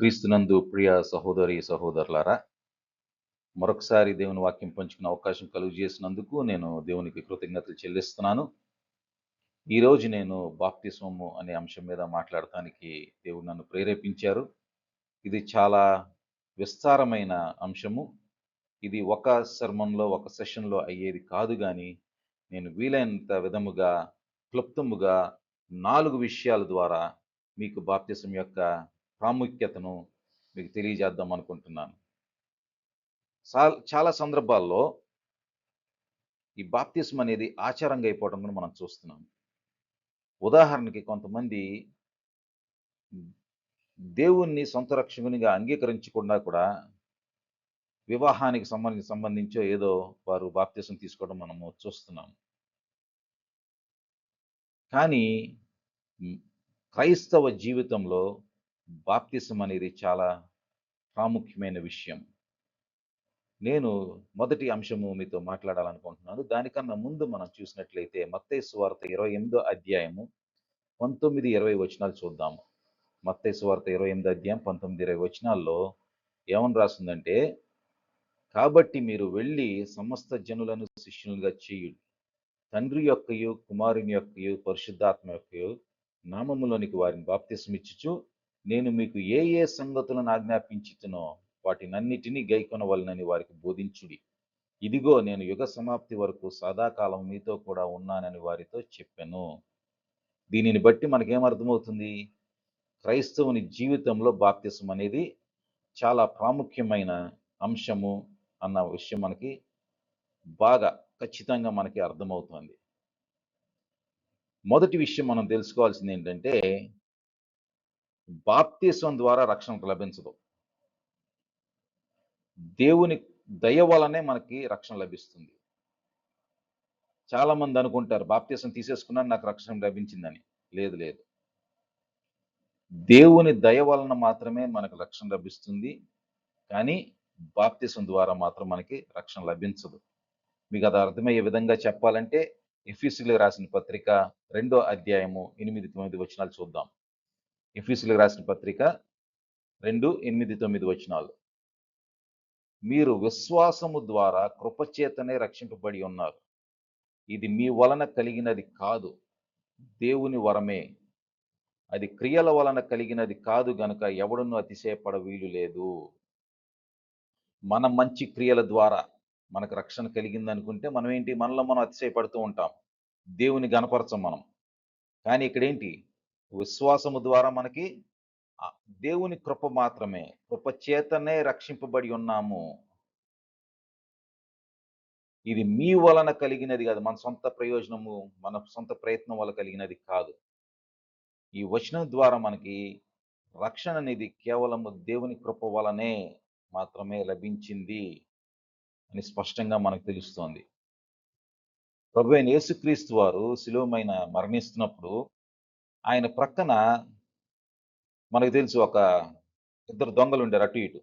క్రీస్తునందు ప్రియ సహోదరి సహోదరులారా మరొకసారి దేవుని వాక్యం పంచుకునే అవకాశం కలుగు చేసినందుకు నేను దేవునికి కృతజ్ఞతలు చెల్లిస్తున్నాను. ఈరోజు నేను బాప్తిస్వము అనే అంశం మీద మాట్లాడటానికి దేవుడు నన్ను ప్రేరేపించారు. ఇది చాలా విస్తారమైన అంశము. ఇది ఒక శర్మంలో ఒక సెషన్లో అయ్యేది కాదు కానీ నేను వీలైనంత విధముగా క్లుప్తముగా నాలుగు విషయాల ద్వారా మీకు బాప్తిసం యొక్క ప్రాముఖ్యతను మీకు తెలియజేద్దాం అనుకుంటున్నాను. చాలా సందర్భాల్లో ఈ బాప్తిజం అనేది ఆచారంగా అయిపోవడం కూడా మనం చూస్తున్నాం. ఉదాహరణకి కొంతమంది దేవుణ్ణి సొంత రక్షకునిగా అంగీకరించకుండా కూడా వివాహానికి సంబంధించి సంబంధించో ఏదో వారు బాప్తిజం తీసుకోవడం మనము చూస్తున్నాం. కానీ క్రైస్తవ జీవితంలో బాప్తిసం అనేది చాలా ప్రాముఖ్యమైన విషయం. నేను మొదటి అంశము మీతో మాట్లాడాలనుకుంటున్నాను. దానికన్నా ముందు మనం చూసినట్లయితే మత్తయి సువార్త ఇరవై ఎనిమిదో అధ్యాయము పంతొమ్మిది ఇరవై వచనాలు చూద్దాము మత్తయి సువార్త ఇరవై ఎనిమిది అధ్యాయం పంతొమ్మిది ఇరవై వచనాల్లో ఏమని రాస్తుందంటే కాబట్టి మీరు వెళ్ళి సమస్త జనులను శిష్యులుగా చేయుడు. తండ్రి యొక్కయు కుమారుని యొక్కయు పరిశుద్ధాత్మ యొక్కయు నామములోనికి వారిని బాప్తిసమిచ్చుచు నేను మీకు ఏ ఏ సంగతులను ఆజ్ఞాపించుతునో వాటినన్నిటినీ గైకొనవలనని వారికి బోధించుడి. ఇదిగో నేను యుగ సమాప్తి వరకు సదాకాలం మీతో కూడా ఉన్నానని వారితో చెప్పాను. దీనిని బట్టి మనకేమర్థమవుతుంది? క్రైస్తవుని జీవితంలో బాప్తిసం అనేది చాలా ప్రాముఖ్యమైన అంశము అన్న విషయం మనకి బాగా ఖచ్చితంగా మనకి అర్థమవుతుంది. మొదటి విషయం మనం తెలుసుకోవాల్సింది ఏంటంటే బాప్తీసం ద్వారా రక్షణ లభించదు. దేవుని దయ వలనే మనకి రక్షణ లభిస్తుంది. చాలా మంది అనుకుంటారు బాప్తీసం తీసేసుకున్నాను నాకు రక్షణ లభించిందని. లేదు లేదు. దేవుని దయ వలన మాత్రమే మనకు రక్షణ లభిస్తుంది. కానీ బాప్తిసం ద్వారా మాత్రం మనకి రక్షణ లభించదు. మీకు అది అర్థమయ్యే విధంగా చెప్పాలంటే ఎఫీసీలకు రాసిన పత్రిక రెండో అధ్యాయము ఎనిమిది తొమ్మిది వచనాలు చూద్దాం. ఎఫీసీలకు రాసిన పత్రిక రెండు ఎనిమిది తొమ్మిది వచనాలు. మీరు విశ్వాసము ద్వారా కృపచేతనే రక్షింపబడి ఉన్నారు. ఇది మీ వలన కలిగినది కాదు. దేవుని వరమే. అది క్రియల వలన కలిగినది కాదు గనుక ఎవడను అతిశయపడ వీలు లేదు. మన మంచి క్రియల ద్వారా మనకు రక్షణ కలిగింది అనుకుంటే మనం ఏంటి మనలో మనం అతిశయపడుతూ ఉంటాం. దేవుని గనపరచం మనం. కానీ ఇక్కడ ఏంటి విశ్వాసము ద్వారా మనకి దేవుని కృప మాత్రమే కృప చేతనే రక్షింపబడి ఉన్నాము. ఇది మీ వలన కలిగినది కాదు మన సొంత ప్రయోజనము మన సొంత ప్రయత్నం వల్ల కలిగినది కాదు. ఈ వచనం ద్వారా మనకి రక్షణ అనేది కేవలము దేవుని కృప వలనే మాత్రమే లభించింది అని స్పష్టంగా మనకు తెలుస్తోంది. ప్రభు అయిన యేసుక్రీస్తు వారు సులువమైన మరణిస్తున్నప్పుడు ఆయన ప్రక్కన మనకు తెలుసు ఒక ఇద్దరు దొంగలు ఉండారు అటు ఇటు.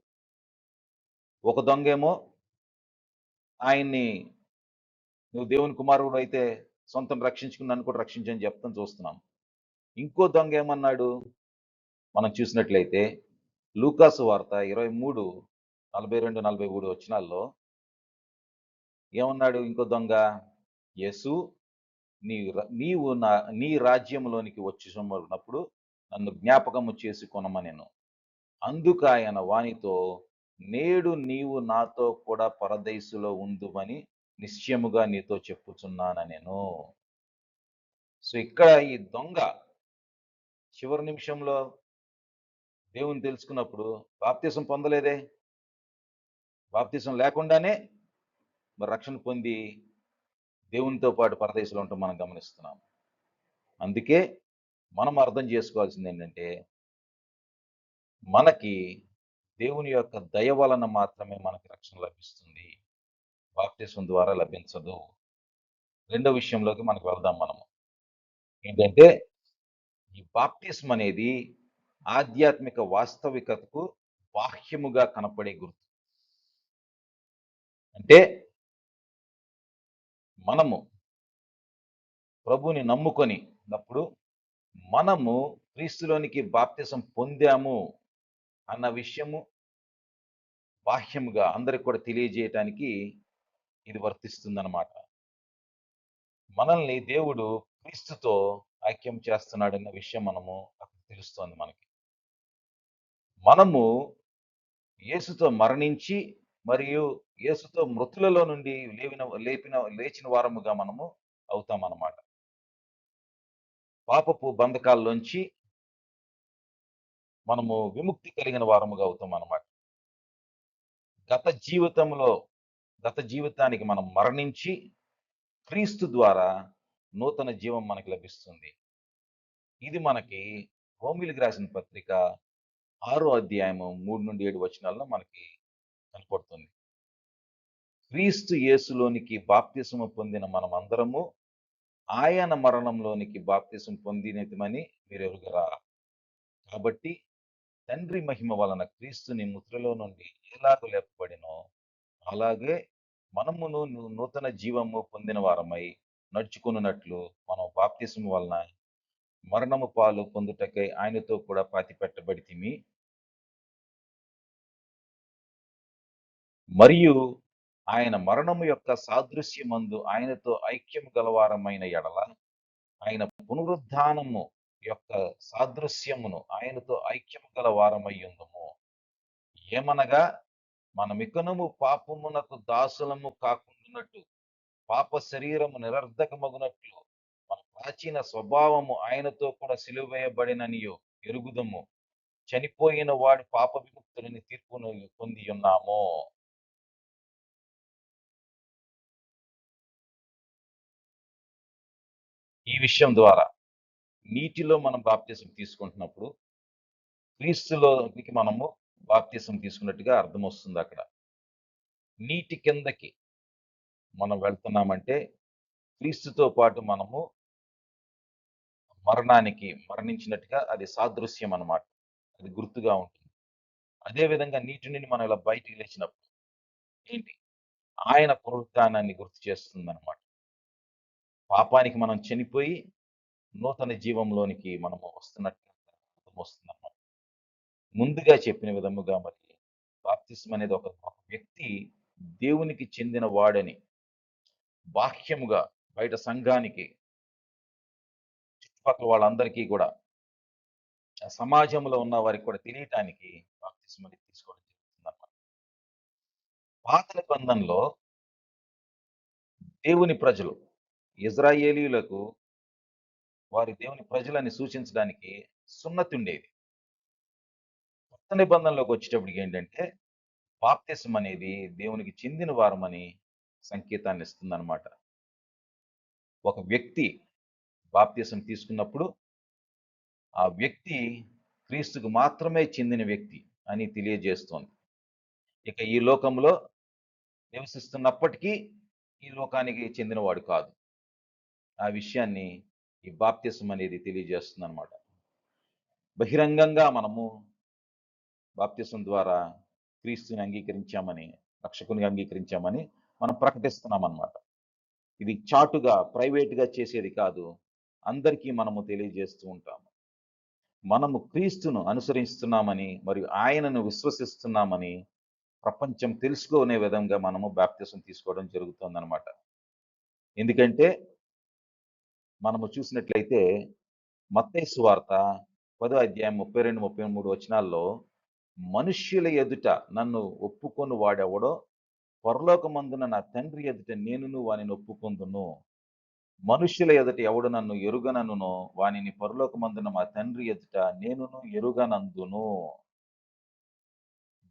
ఒక దొంగేమో ఆయన్ని నువ్వు దేవుని కుమారుడు అయితే సొంతం రక్షించుకుని నన్ను కూడా రక్షించని చెప్తాను చూస్తున్నాం. ఇంకో దొంగ ఏమన్నాడు మనం చూసినట్లయితే లూకాసు వార్త ఇరవై మూడు నలభై రెండు నలభై మూడు వచ్చినాల్లో ఏమన్నాడు ఇంకో దొంగ? యేసు నీ నీవు నా నీ రాజ్యంలోనికి వచ్చి ఉన్నప్పుడు నన్ను జ్ఞాపకము చేసుకొనమనెను అందుకు ఆయన వానితో నేడు నీవు నాతో కూడా పరదైసులో ఉందుమని నిశ్చయముగా నీతో చెప్పుచున్నానెను సో ఇక్కడ ఈ దొంగ చివరి నిమిషంలో దేవుని తెలుసుకున్నప్పుడు బాప్తిసం పొందలేదే? బాప్తిసం లేకుండానే మరి రక్షణ పొంది దేవునితో పాటు పరదేశంలో ఉంటాం మనం గమనిస్తున్నాం. అందుకే మనం అర్థం చేసుకోవాల్సింది ఏంటంటే మనకి దేవుని యొక్క దయ వలన మాత్రమే మనకి రక్షణ లభిస్తుంది. బాప్టిజం ద్వారా లభించదు. రెండో విషయంలోకి మనకు వెళ్దాం మనము. ఏంటంటే ఈ బాప్టిజం అనేది ఆధ్యాత్మిక వాస్తవికతకు బాహ్యముగా కనపడే గుర్తు. అంటే మనము ప్రభుని నమ్ముకొని ఉన్నప్పుడు మనము క్రీస్తులోనికి బాప్తిసం పొందాము అన్న విషయము బాహ్యముగా అందరికి కూడా తెలియజేయటానికి ఇది వర్తిస్తుందన్నమాట. మనల్ని దేవుడు క్రీస్తుతో ఐక్యం చేస్తున్నాడన్న విషయం మనము అక్కడ తెలుస్తోంది మనకి. మనము యేసుతో మరణించి మరియు యేసుతో మృతులలో నుండి లేవిన లేపిన లేచిన వారముగా మనము అవుతామన్నమాట. పాపపు బంధకాల్లోంచి మనము విముక్తి కలిగిన వారముగా అవుతాం అన్నమాట గత జీవితంలో గత జీవితానికి మనం మరణించి క్రీస్తు ద్వారా నూతన జీవం మనకి లభిస్తుంది. ఇది మనకి హోమిలికి రాసిన పత్రిక ఆరో అధ్యాయము మూడు నుండి ఏడు వచనాల్లో మనకి కనపడుతుంది. క్రీస్తు యేసులోనికి బాప్తిసము పొందిన మనమందరము ఆయన మరణంలోనికి బాప్తిసం పొందినమని మీరు ఎరుగరా కాబట్టి తండ్రి మహిమ వలన క్రీస్తుని ముద్రలో నుండి ఎలాగ లేపబడినో అలాగే మనమును నూతన జీవము పొందిన వారమై నడుచుకున్నట్లు మనం బాప్తిసం వలన మరణము పాలు పొందుటకై ఆయనతో కూడా పాతి పెట్టబడితిమి మరియు ఆయన మరణము యొక్క సాదృశ్యమందు ఆయనతో ఐక్యము గలవారమైన ఎడల ఆయన పునరుద్ధానము యొక్క సాదృశ్యమును ఆయనతో ఐక్యము గల వారమయ్యుందము ఏమనగా మనమికనము పాపమునకు దాసులము కాకుండానట్టు పాప శరీరము నిరర్ధకమగునట్లు మన ప్రాచీన స్వభావము ఆయనతో కూడా సిలువేయబడిననియో ఎరుగుదము. చనిపోయిన వాడి పాప విముక్తులని తీర్పును పొంది ఉన్నాము. ఈ విషయం ద్వారా నీటిలో మనం బాప్తీసం తీసుకుంటున్నప్పుడు క్రీస్తులోనికి మనము బాప్తీసం తీసుకున్నట్టుగా అర్థం వస్తుంది అక్కడ. నీటి కిందకి మనం వెళ్తున్నామంటే క్రీస్తుతో పాటు మనము మరణానికి మరణించినట్టుగా అది సాదృశ్యం అన్నమాట. అది గుర్తుగా ఉంటుంది. అదేవిధంగా నీటి నుండి మనం ఇలా బయటికి లేచినప్పుడు ఏంటి? ఆయన పునరుద్ధానాన్ని గుర్తు చేస్తుంది అనమాట పాపానికి మనం చనిపోయి నూతన జీవంలోనికి మనము వస్తున్నట్టు అర్థం ముందుగా చెప్పిన విధముగా మరి బాప్తిజం అనేది ఒక వ్యక్తి దేవునికి చెందిన వాడని బాహ్యముగా బయట సంఘానికి చుట్టుపక్కల వాళ్ళందరికీ కూడా సమాజంలో ఉన్న వారికి కూడా తెలియటానికి బాప్తిజం అనేది తీసుకోవడం జరుగుతుంది అన్నమాట పాత నిబంధనలో దేవుని ప్రజలు ఇజ్రాయేలీయులకు వారి దేవుని ప్రజలని సూచించడానికి సున్నతి ఉండేది కొత్త నిబంధనలోకి వచ్చేటప్పటికి ఏంటంటే బాప్తిసం అనేది దేవునికి చెందిన వారమని సంకేతాన్ని ఇస్తుందన్నమాట. ఒక వ్యక్తి బాప్తిసం తీసుకున్నప్పుడు ఆ వ్యక్తి క్రీస్తుకు మాత్రమే చెందిన వ్యక్తి అని తెలియజేస్తోంది. ఇక ఈ లోకంలో నివసిస్తున్నప్పటికీ ఈ లోకానికి చెందినవాడు కాదు. ఆ విషయాన్ని ఈ బాప్తిసం అనేది తెలియజేస్తుంది అనమాట బహిరంగంగా మనము బాప్తిసం ద్వారా క్రీస్తుని అంగీకరించామని రక్షకుని అంగీకరించామని మనం ప్రకటిస్తున్నాం అనమాట ఇది చాటుగా ప్రైవేట్గా చేసేది కాదు. అందరికీ మనము తెలియజేస్తూ ఉంటాము మనము క్రీస్తును అనుసరిస్తున్నామని మరియు ఆయనను విశ్వసిస్తున్నామని ప్రపంచం తెలుసుకునే విధంగా మనము బాప్తిసం తీసుకోవడం జరుగుతుందన్నమాట. ఎందుకంటే మనము చూసినట్లయితే మత్తయి వార్త పదో అధ్యాయం ముప్పై రెండు ముప్పై మూడు వచనాల్లో మనుష్యుల ఎదుట నన్ను ఒప్పుకొని వాడెవడో పరలోకమందున నా తండ్రి ఎదుట నేనును వానిని ఒప్పుకొందును. మనుష్యుల ఎదుట ఎవడు నన్ను ఎరుగననునో వానిని పరలోకమందున మా తండ్రి ఎదుట నేనును ఎరుగనందును.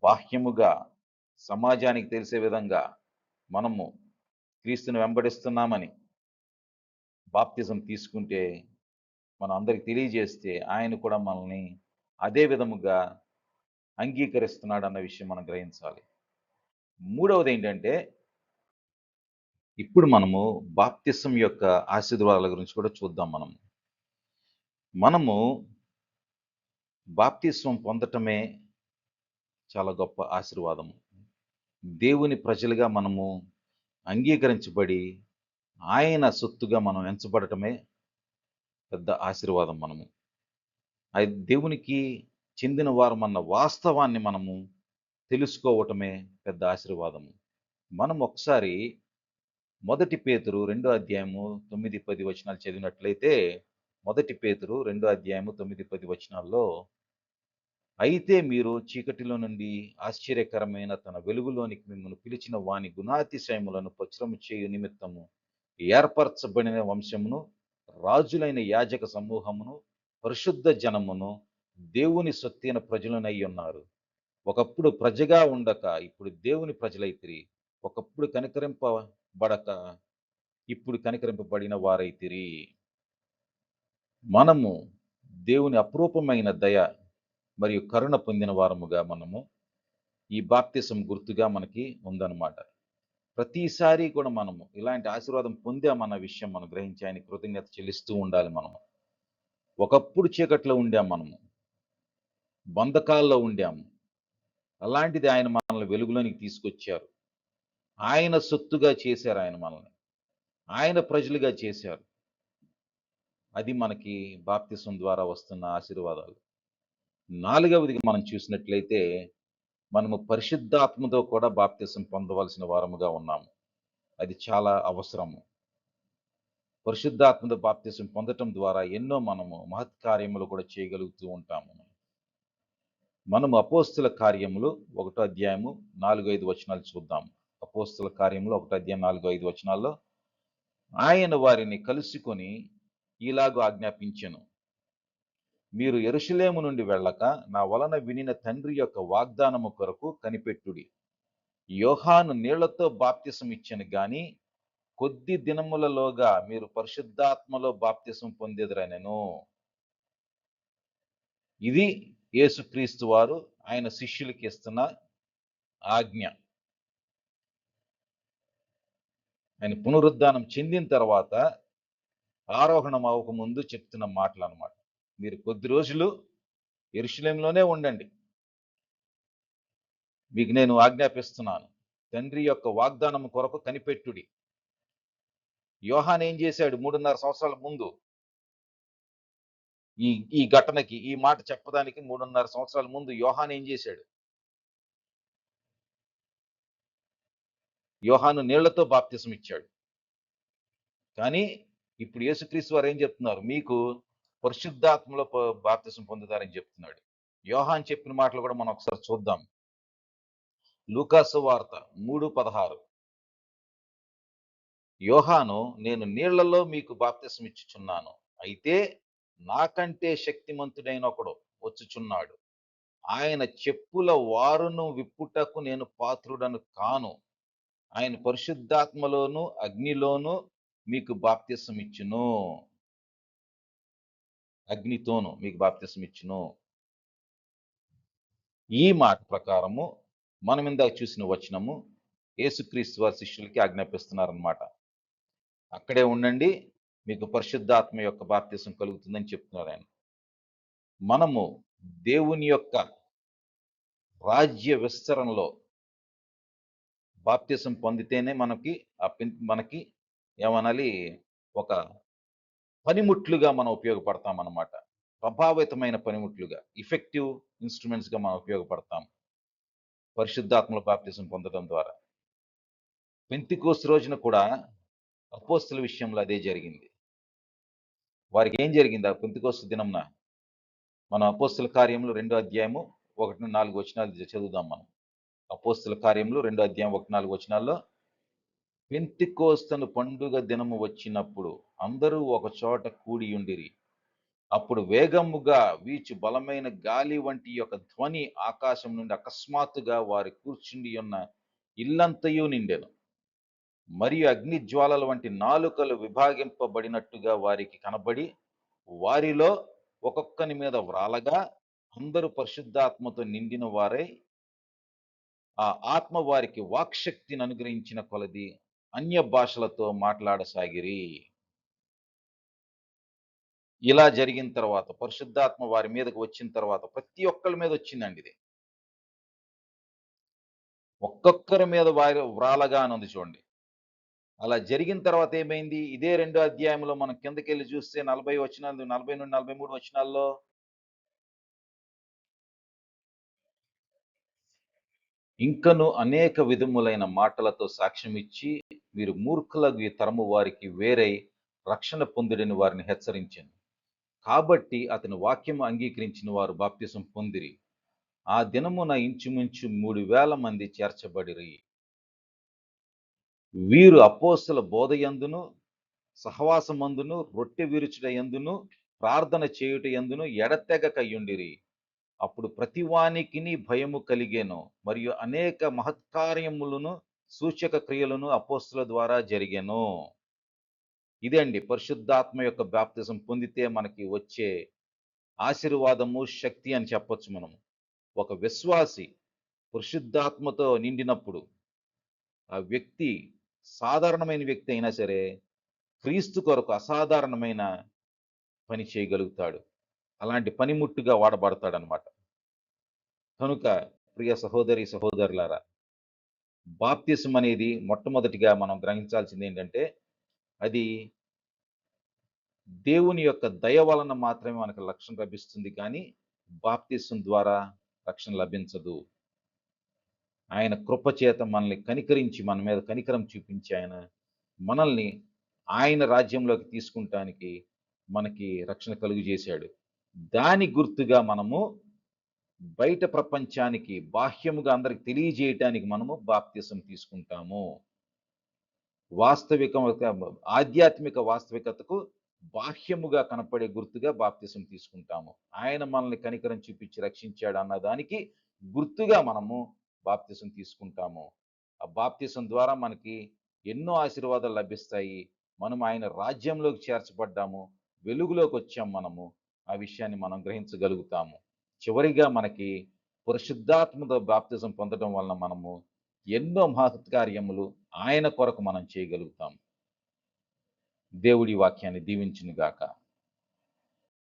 బాహ్యముగా సమాజానికి తెలిసే విధంగా మనము క్రీస్తుని వెంబడిస్తున్నామని బాప్తిజం తీసుకుంటే మనం అందరికి తెలియజేస్తే ఆయన కూడా మనల్ని అదే విధముగా అంగీకరిస్తున్నాడు అన్న విషయం మనం గ్రహించాలి. మూడవది ఏంటంటే ఇప్పుడు మనము బాప్తిసం యొక్క ఆశీర్వాదాల గురించి కూడా చూద్దాం మనం. మనము బాప్తిస్వం పొందటమే చాలా గొప్ప ఆశీర్వాదము. దేవుని ప్రజలుగా మనము అంగీకరించబడి ఆయన సొత్తుగా మనం ఎంచబడటమే పెద్ద ఆశీర్వాదం మనము. అది దేవునికి చెందిన వారమన్న వాస్తవాన్ని మనము తెలుసుకోవటమే పెద్ద ఆశీర్వాదము. మనం ఒకసారి మొదటి పేతురు రెండో అధ్యాయము తొమ్మిది పది వచనాలు చదివినట్లయితే మొదటి పేతురు రెండో అధ్యాయము తొమ్మిది పది వచనాల్లో అయితే మీరు చీకటిలో నుండి ఆశ్చర్యకరమైన తన వెలుగులోనికి మిమ్మల్ని పిలిచిన వాని గుణాతిశయములను ప్రచురము చేయు నిమిత్తము ఏర్పరచబడిన వంశమును రాజులైన యాజక సమూహమును పరిశుద్ధ జనమును దేవుని సొత్తైన ప్రజలనై ఉన్నారు. ఒకప్పుడు ప్రజగా ఉండక ఇప్పుడు దేవుని ప్రజలైతిరి. ఒకప్పుడు కనికరింపబడక ఇప్పుడు కనికరింపబడిన వారైతిరి. మనము దేవుని అపురూపమైన దయ మరియు కరుణ పొందిన వారముగా మనము ఈ బాప్తిసం గుర్తుగా మనకి ఉందన్నమాట. ప్రతిసారి కూడా మనము ఇలాంటి ఆశీర్వాదం పొందామన్న విషయం మనం గ్రహించి ఆయన కృతజ్ఞత చెల్లిస్తూ ఉండాలి మనము. ఒకప్పుడు చీకట్లో ఉండాం మనము. బంధకాల్లో ఉండాము అలాంటిది ఆయన మనల్ని వెలుగులోనికి తీసుకొచ్చారు. ఆయన సొత్తుగా చేశారు ఆయన మనల్ని. ఆయన ప్రజలుగా చేశారు. అది మనకి బాప్తిసం ద్వారా వస్తున్న ఆశీర్వాదాలు. నాలుగవదిగా మనం చూసినట్లయితే మనము పరిశుద్ధాత్మతో కూడా బాప్తిసం పొందవలసిన వారముగా ఉన్నాము. అది చాలా అవసరము. పరిశుద్ధాత్మతో బాప్తిసం పొందటం ద్వారా ఎన్నో మనము మహత్ కార్యములు కూడా చేయగలుగుతూ ఉంటాము మనము అపోస్తుల కార్యములు ఒకటో అధ్యాయము నాలుగు ఐదు వచనాలు చూద్దాం. అపోస్తుల కార్యములు ఒకటో అధ్యాయం నాలుగు ఐదు వచనాల్లో ఆయన వారిని కలుసుకొని ఇలాగూ ఆజ్ఞాపించను. మీరు ఎరుషలేము నుండి వెళ్ళక నా వలన వినిన తండ్రి యొక్క వాగ్దానము కొరకు కనిపెట్టుడి. యోహాను నీళ్ళతో బాప్తిసం ఇచ్చను గాని కొద్ది దినములలోగా మీరు పరిశుద్ధాత్మలో బాప్తిసం పొందేదరనెను. ఇది యేసుక్రీస్తు వారు ఆయన శిష్యులకి ఇస్తున్న ఆజ్ఞ. ఆయన పునరుద్ధానం చెందిన తర్వాత ఆరోహణం అవ్వక ముందు చెప్తున్న మాటలు అనమాట మీరు కొద్ది రోజులు ఎరుషులేంలోనే ఉండండి. మీకు నేను ఆజ్ఞాపిస్తున్నాను. తండ్రి యొక్క వాగ్దానం కొరకు కనిపెట్టుడి. యోహాన్ ఏం చేశాడు? మూడున్నర సంవత్సరాల ముందు ఈ ఈ ఘటనకి ఈ మాట చెప్పడానికి మూడున్నర సంవత్సరాల ముందు యోహాన్ ఏం చేశాడు? యోహాను నీళ్ళతో బాప్తిసం ఇచ్చాడు కానీ ఇప్పుడు యేసుక్రీస్తు వారు ఏం చెప్తున్నారు? మీకు పరిశుద్ధాత్మలో బాప్తిసం పొందుతారని చెప్తున్నాడు. యోహాన్ చెప్పిన మాటలు కూడా మనం ఒకసారి చూద్దాం. లూకాసు వార్త మూడు పదహారు. యోహాను నేను నీళ్ళలో మీకు బాప్తిసం ఇచ్చుచున్నాను. అయితే నాకంటే శక్తిమంతుడైన ఒకడు వచ్చుచున్నాడు. ఆయన చెప్పుల వారును విప్పుటకు నేను పాత్రుడను కాను. ఆయన పరిశుద్ధాత్మలోను అగ్నిలోను మీకు బాప్తిసం ఇచ్చును. అగ్నితోను మీకు బాప్తిసం ఇచ్చును ఈ మాట ప్రకారము మనం ఇందాక చూసిన వచనము యేసుక్రీస్తు వారి శిష్యులకి ఆజ్ఞాపిస్తున్నారనమాట అక్కడే ఉండండి మీకు పరిశుద్ధాత్మ యొక్క బాప్తిసం కలుగుతుందని చెప్తున్నారు ఆయన. మనము దేవుని యొక్క రాజ్య విస్తరణలో బాప్తిసం పొందితేనే మనకి ఆ పిన్- మనకి ఏమనాలి? ఒక పనిముట్లుగా మనం ఉపయోగపడతాం అన్నమాట ప్రభావితమైన పనిముట్లుగా ఇఫెక్టివ్ ఇన్స్ట్రుమెంట్స్గా మనం ఉపయోగపడతాం. పరిశుద్ధాత్మల బాప్తిజం పొందడం ద్వారా. పెంతికోస్ రోజున కూడా అపోస్తుల విషయంలో అదే జరిగింది. వారికి ఏం జరిగింది? ఆ పెంతికోస్తు దినంన మన అపోస్తుల కార్యంలో రెండో అధ్యాయము ఒకటి నాలుగు వచనాలు చదువుదాం మనం. అపోస్తుల కార్యంలో రెండో అధ్యాయం ఒకటి నాలుగు వచనాల్లో పెంతికోస్తను పండుగ దినము వచ్చినప్పుడు అందరూ ఒక చోట కూడి ఉండిరి. అప్పుడు వేగముగా వీచు బలమైన గాలి వంటి యొక్క ధ్వని ఆకాశం నుండి అకస్మాత్తుగా వారి కూర్చుండి ఉన్న ఇల్లంతయు నిండెను. మరియు అగ్నిజ్వాలల వంటి నాలుకలు విభాగింపబడినట్టుగా వారికి కనబడి వారిలో ఒక్కొక్కని మీద వ్రాలగా అందరూ పరిశుద్ధాత్మతో నిండిన వారై ఆ ఆత్మ వారికి వాక్శక్తిని అనుగ్రహించిన కొలది. అన్య భాషలతో మాట్లాడసాగిరి. ఇలా జరిగిన తర్వాత పరిశుద్ధాత్మ వారి మీదకి వచ్చిన తర్వాత ప్రతి ఒక్కరి మీద వచ్చిందండి ఇది. ఒక్కొక్కరి మీద వారి వ్రాలగా అని చూడండి. అలా జరిగిన తర్వాత ఏమైంది? ఇదే రెండో అధ్యాయంలో మనం కిందకెళ్ళి చూస్తే నలభై వచనాలు నలభై నుండి నలభై మూడు వచ్చినాల్లో ఇంకను అనేక విధములైన మాటలతో సాక్ష్యమిచ్చి మీరు మూర్ఖుల ఈ తరము వారికి వేరై రక్షణ పొందుడని వారిని హెచ్చరించింది కాబట్టి అతని వాక్యం అంగీకరించిన వారు బాప్తిసం పొందిరి. ఆ దినమున ఇంచుమించు మూడు వేల మంది చేర్చబడిరి. వీరు అపోస్తుల బోధయందును సహవాసమందును రొట్టె విరుచుట ఎందును ప్రార్థన చేయుట ఎందును ఎడతెగకయ్యుండిరి అప్పుడు ప్రతివానికిని భయము కలిగేను. మరియు అనేక మహత్కార్యములను సూచక క్రియలను అపోస్తుల ద్వారా జరిగాను. ఇదే అండి పరిశుద్ధాత్మ యొక్క బ్యాప్తిజం పొందితే మనకి వచ్చే ఆశీర్వాదము శక్తి అని చెప్పొచ్చు మనం ఒక విశ్వాసి పరిశుద్ధాత్మతో నిండినప్పుడు ఆ వ్యక్తి సాధారణమైన వ్యక్తి అయినా సరే క్రీస్తు కొరకు అసాధారణమైన పని చేయగలుగుతాడు. అలాంటి పనిముట్టుగా వాడబడతాడు అనమాట కనుక ప్రియ సహోదరి సహోదరులారా బాప్తిసం అనేది మొట్టమొదటిగా మనం గ్రహించాల్సింది ఏంటంటే అది దేవుని యొక్క దయ వలన మాత్రమే మనకు రక్షణ లభిస్తుంది కానీ బాప్తిసం ద్వారా రక్షణ లభించదు. ఆయన కృప చేత మనల్ని కనికరించి మన మీద కనికరం చూపించి ఆయన మనల్ని ఆయన రాజ్యంలోకి తీసుకుంటానికి మనకి రక్షణ కలుగు చేశాడు దాని గుర్తుగా మనము బయట ప్రపంచానికి బాహ్యముగా అందరికి తెలియజేయటానికి మనము బాప్తిసం తీసుకుంటాము. వాస్తవిక ఆధ్యాత్మిక వాస్తవికతకు బాహ్యముగా కనపడే గుర్తుగా బాప్తిసం తీసుకుంటాము. ఆయన మనల్ని కనికరం చూపించి రక్షించాడు అన్న దానికి గుర్తుగా మనము బాప్తిసం తీసుకుంటాము. ఆ బాప్తిసం ద్వారా మనకి ఎన్నో ఆశీర్వాదాలు లభిస్తాయి. మనం ఆయన రాజ్యంలోకి చేర్చబడ్డాము. వెలుగులోకి వచ్చాం మనము. ఆ విషయాన్ని మనం గ్రహించగలుగుతాము. చివరిగా మనకి పరిశుద్ధాత్మతో బాప్తిజం పొందడం వలన మనము ఎన్నో మహత్కార్యములు ఆయన కొరకు మనం చేయగలుగుతాం దేవుడి వాక్యాన్ని దీవించును గాక